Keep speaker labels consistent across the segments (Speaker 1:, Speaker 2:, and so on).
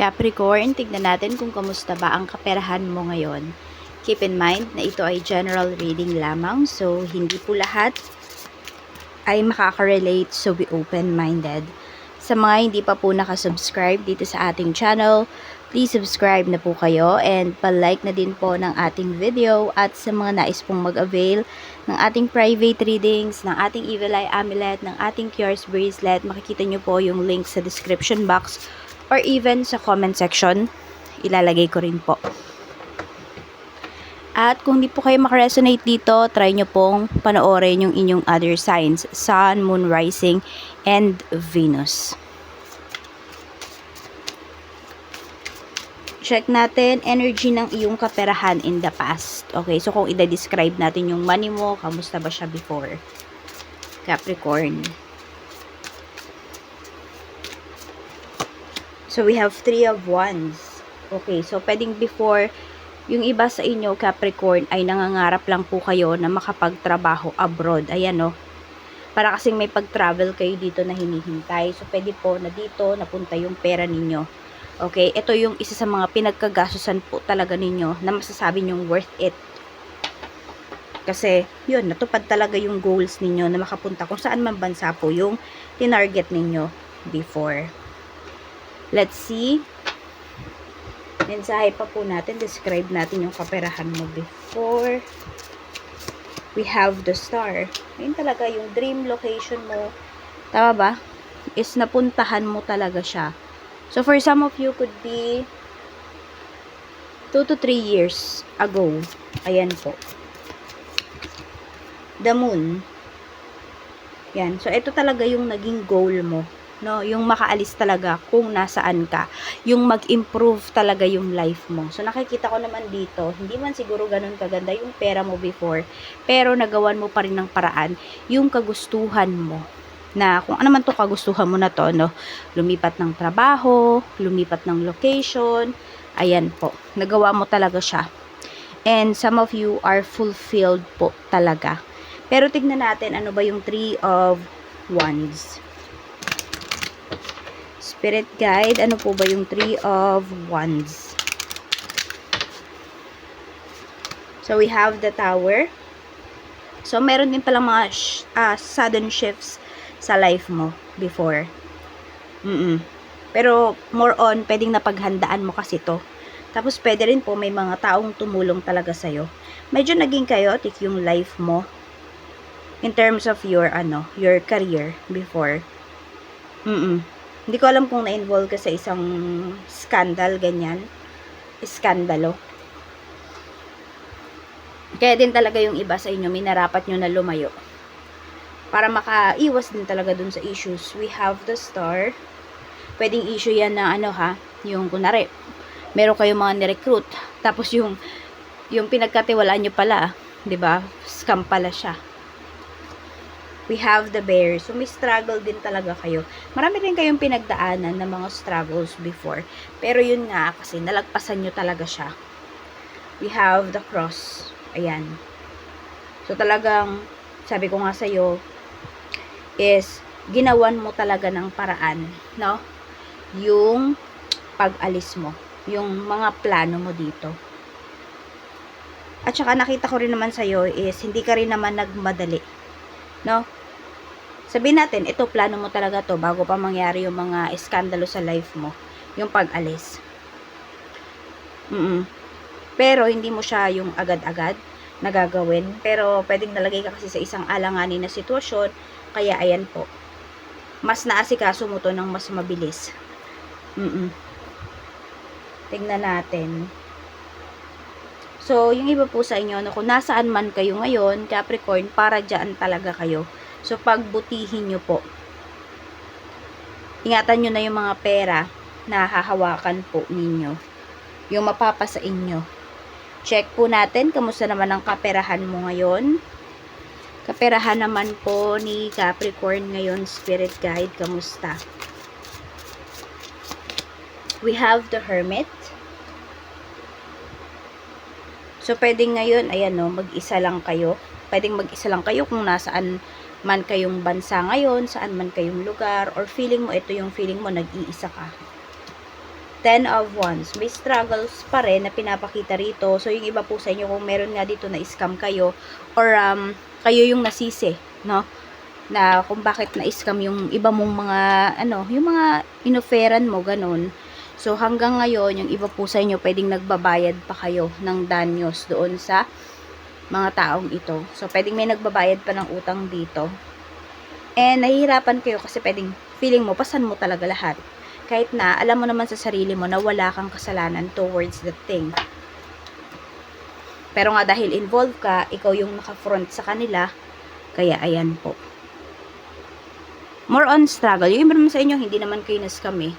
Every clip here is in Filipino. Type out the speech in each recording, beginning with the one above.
Speaker 1: Capricorn, tignan natin kung kamusta ba ang kaperahan mo ngayon. Keep in mind na ito ay general reading lamang, so hindi po lahat ay makaka-relate, so be open-minded. Sa mga hindi pa po nakasubscribe dito sa ating channel, please subscribe na po kayo and palike na din po ng ating video at sa mga nais pong mag-avail ng ating private readings, ng ating Evil Eye Amulet, ng ating Cures Bracelet, makikita nyo po yung link sa description box or even sa comment section. Ilalagay ko rin po. At kung hindi po kayo makaresonate dito, try nyo pong panoorin yung inyong other signs. Sun, Moon, Rising, and Venus. Check natin energy ng iyong kaperahan in the past. Okay, so kung i-describe natin yung money mo, kamusta ba siya before? Capricorn. So, we have three of wands. Okay, so pwedeng before, yung iba sa inyo, Capricorn, ay nangangarap lang po kayo na makapagtrabaho abroad. Ayan, no? Para kasing may pag-travel kayo dito na hinihintay. So, pwede po na dito napunta yung pera ninyo. Okay, ito yung isa sa mga pinagkagasusan po talaga ninyo na masasabi nyong worth it. Kasi, yun, natupad talaga yung goals ninyo na makapunta kung saan man bansa po yung tinarget ninyo before. Let's see. Mensahe pa po natin. Describe natin yung kaperahan mo before. We have the star. Ayun talaga yung dream location mo. Tama ba? Is napuntahan mo talaga siya. So, for some of you could be 2 to 3 years ago. Ayan po. The moon. Yan. So, ito talaga yung naging goal mo no, yung makaalis talaga kung nasaan ka, yung mag-improve talaga yung life mo. So nakikita ko naman dito, hindi man siguro ganun kaganda yung pera mo before, pero nagawan mo pa rin ng paraan yung kagustuhan mo na kung ano man to kagustuhan mo na to, no, lumipat ng trabaho, lumipat ng location, ayan po, nagawa mo talaga siya. And some of you are fulfilled po talaga. Pero tignan natin ano ba yung three of wands. Spirit guide, ano po ba yung Three of Wands? So, we have the Tower. So, meron din palang mga sh- uh, sudden shifts sa life mo before. Mm, Pero, more on, pwedeng napaghandaan mo kasi to. Tapos, pwede rin po may mga taong tumulong talaga sa'yo. Medyo naging chaotic yung life mo in terms of your, ano, your career before. Mm hindi ko alam kung na-involve ka sa isang scandal, ganyan. Skandalo. Kaya din talaga yung iba sa inyo, minarapat nyo na lumayo. Para makaiwas din talaga dun sa issues. We have the star. Pwedeng issue yan na ano ha, yung kunwari, meron kayong mga ni-recruit. Tapos yung, yung pinagkatiwalaan nyo pala, 'di ba Scam pala siya we have the bear. So, may struggle din talaga kayo. Marami rin kayong pinagdaanan ng mga struggles before. Pero yun nga, kasi nalagpasan nyo talaga siya. We have the cross. Ayan. So, talagang, sabi ko nga sa'yo, is, ginawan mo talaga ng paraan, no? Yung pag-alis mo. Yung mga plano mo dito. At saka nakita ko rin naman sa'yo is, hindi ka rin naman nagmadali. No? Sabihin natin, ito plano mo talaga to bago pa mangyari yung mga iskandalo sa life mo, yung pag-alis. Mm, -mm. Pero hindi mo siya yung agad-agad nagagawin. Pero pwedeng nalagay ka kasi sa isang alanganin na sitwasyon, kaya ayan po. Mas naasikaso mo to ng mas mabilis. Mm, -mm. Tingnan natin. So, yung iba po sa inyo, no, kung nasaan man kayo ngayon, Capricorn, para dyan talaga kayo So, pagbutihin nyo po. Ingatan nyo na yung mga pera na hahawakan po ninyo. Yung mapapa sa inyo. Check po natin, kamusta naman ang kaperahan mo ngayon. Kaperahan naman po ni Capricorn ngayon, Spirit Guide, kamusta? We have the Hermit. So, pwedeng ngayon, ayan no, mag-isa lang kayo. Pwedeng mag-isa lang kayo kung nasaan man kayong bansa ngayon, saan man kayong lugar, or feeling mo, ito yung feeling mo, nag-iisa ka. Ten of Wands. May struggles pa rin na pinapakita rito. So, yung iba po sa inyo, kung meron nga dito na scam kayo, or um, kayo yung nasisi, no? Na kung bakit na-scam yung iba mong mga, ano, yung mga inoferan mo, ganun. So, hanggang ngayon, yung iba po sa inyo, pwedeng nagbabayad pa kayo ng danyos doon sa mga taong ito. So, pwedeng may nagbabayad pa ng utang dito. And, nahihirapan kayo kasi pwedeng feeling mo, pasan mo talaga lahat kahit na alam mo naman sa sarili mo na wala kang kasalanan towards the thing. Pero nga dahil involved ka, ikaw yung naka-front sa kanila, kaya ayan po. More on struggle. Yung iba naman sa inyo, hindi naman kayo na-scam eh.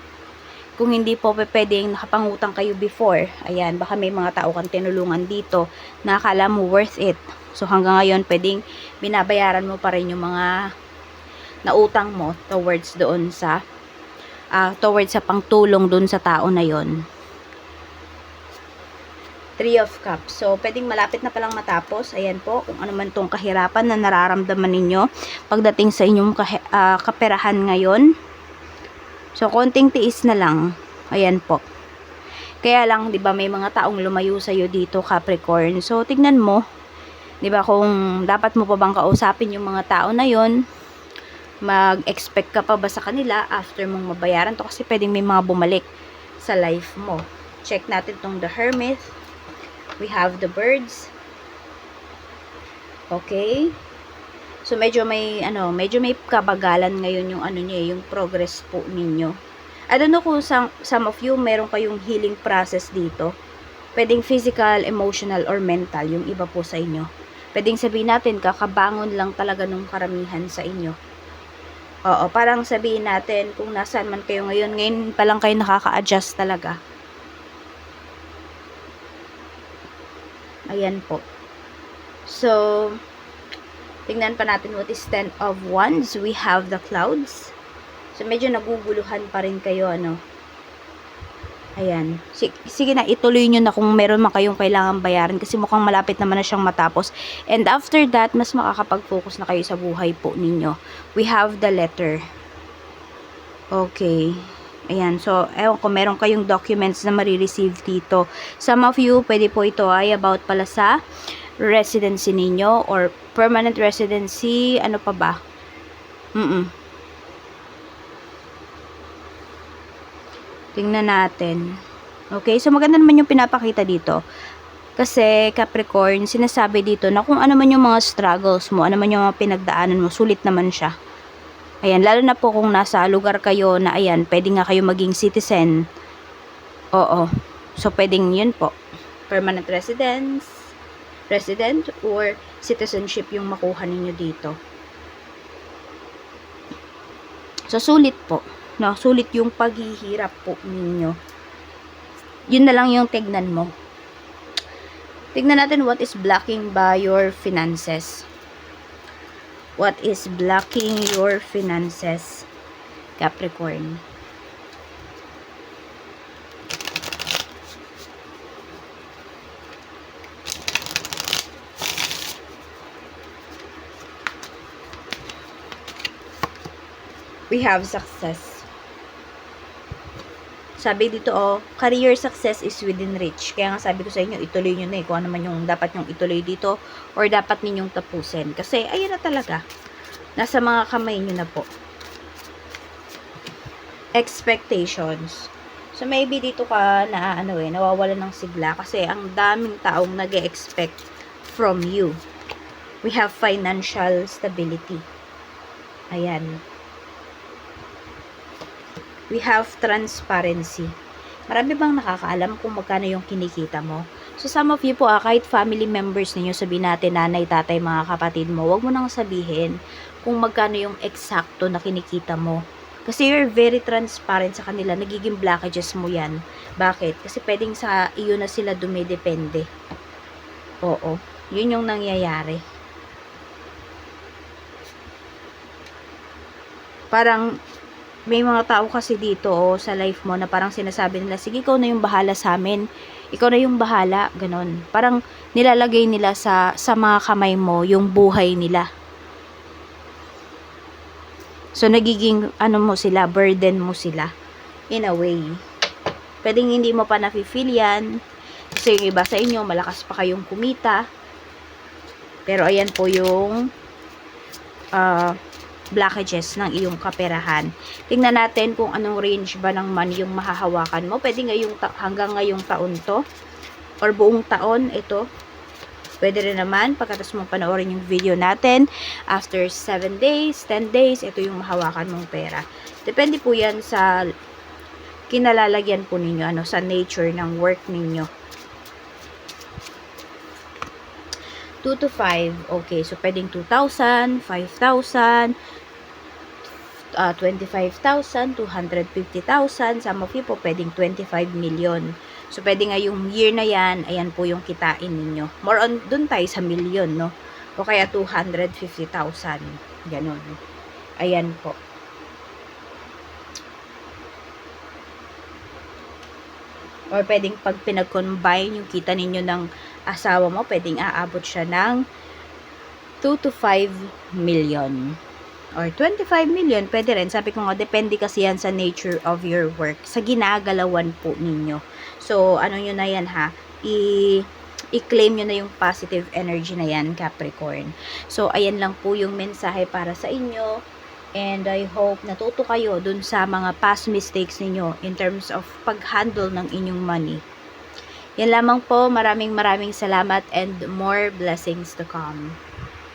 Speaker 1: Kung hindi po pwedeng nakapangutang kayo before, ayan, baka may mga tao kang tinulungan dito na akala mo worth it. So hanggang ngayon, pwedeng binabayaran mo pa rin yung mga nautang mo towards doon sa uh, towards sa pangtulong dun sa tao na yon. Three of Cups. So, pwedeng malapit na palang matapos. Ayan po, kung ano man tong kahirapan na nararamdaman ninyo pagdating sa inyong uh, kaperahan ngayon. So, konting tiis na lang. Ayan po. Kaya lang, di ba, may mga taong lumayo sa'yo dito, Capricorn. So, tignan mo, di ba, kung dapat mo pa bang kausapin yung mga tao na yon mag-expect ka pa ba sa kanila after mong mabayaran to kasi pwedeng may mga bumalik sa life mo. Check natin tong the hermit. We have the birds. Okay. So medyo may ano, medyo may kabagalan ngayon yung ano niya, yung progress po ninyo. I don't know kung some, some of you meron kayong healing process dito. Pwedeng physical, emotional, or mental, yung iba po sa inyo. Pwedeng sabihin natin, kakabangon lang talaga nung karamihan sa inyo Oo, parang sabihin natin kung nasaan man kayo ngayon, ngayon pa lang kayo nakaka-adjust talaga. Ayan po. So, tingnan pa natin what is 10 of Wands. We have the clouds. So, medyo naguguluhan pa rin kayo, ano. Ayan. Sige, sige na, ituloy nyo na kung meron man kayong kailangan bayaran kasi mukhang malapit naman na siyang matapos. And after that, mas makakapag-focus na kayo sa buhay po ninyo. We have the letter. Okay. Ayan. So, ewan ko, meron kayong documents na marireceive dito. Some of you, pwede po ito ay about pala sa residency ninyo or permanent residency. Ano pa ba? Mm-mm. Tingnan natin. Okay, so maganda naman yung pinapakita dito. Kasi Capricorn, sinasabi dito na kung ano man yung mga struggles mo, ano man yung mga pinagdaanan mo, sulit naman siya. Ayan, lalo na po kung nasa lugar kayo na ayan, pwede nga kayo maging citizen. Oo. So, pwedeng yun po. Permanent residence, resident, or citizenship yung makuha ninyo dito. So, sulit po no? Sulit yung paghihirap po ninyo. Yun na lang yung tignan mo. Tignan natin what is blocking by your finances. What is blocking your finances? Capricorn. We have success sabi dito, oh, career success is within reach. Kaya nga sabi ko sa inyo, ituloy nyo na eh, kung ano man yung dapat nyong ituloy dito, or dapat ninyong tapusin. Kasi, ayun na talaga. Nasa mga kamay nyo na po. Expectations. So, maybe dito ka na, ano eh, nawawala ng sigla. Kasi, ang daming taong nag expect from you. We have financial stability. Ayan we have transparency. Marami bang nakakaalam kung magkano yung kinikita mo? So some of you po, ah, kahit family members ninyo, sabihin natin nanay, tatay, mga kapatid mo, wag mo nang sabihin kung magkano yung eksakto na kinikita mo. Kasi you're very transparent sa kanila, nagiging blockages mo yan. Bakit? Kasi pwedeng sa iyo na sila dumidepende. Oo, yun yung nangyayari. Parang may mga tao kasi dito oh, sa life mo na parang sinasabi nila, sige ikaw na yung bahala sa amin. Ikaw na yung bahala, ganon. Parang nilalagay nila sa, sa mga kamay mo yung buhay nila. So, nagiging, ano mo sila, burden mo sila. In a way. Pwedeng hindi mo pa nafe-feel yan. Kasi yung iba sa inyo, malakas pa kayong kumita. Pero ayan po yung ah, blockages ng iyong kaperahan. Tingnan natin kung anong range ba ng money yung mahahawakan mo. Pwede ngayong hanggang ngayong taon to. Or buong taon ito. Pwede rin naman, pagkatapos mong panoorin yung video natin, after 7 days, 10 days, ito yung mahawakan mong pera. Depende po yan sa kinalalagyan po ninyo, ano, sa nature ng work ninyo. 2 to 5, okay, so pwedeng 2,000, 5,000, uh, 25,000, 250,000, some of you po pwedeng 25 million. So, pwede nga yung year na yan, ayan po yung kitain ninyo. More on, dun tayo sa million, no? O kaya 250,000. Ganon. Ayan po. Or pwedeng pag pinag-combine yung kita ninyo ng asawa mo, pwedeng aabot siya ng 2 to 5 million. Or 25 million, pwede rin. Sabi ko nga, depende kasi yan sa nature of your work. Sa ginagalawan po ninyo. So, ano nyo na yan ha? I- i-claim nyo na yung positive energy na yan, Capricorn. So, ayan lang po yung mensahe para sa inyo. And I hope natuto kayo dun sa mga past mistakes ninyo in terms of pag-handle ng inyong money. Yan lamang po. Maraming maraming salamat and more blessings to come.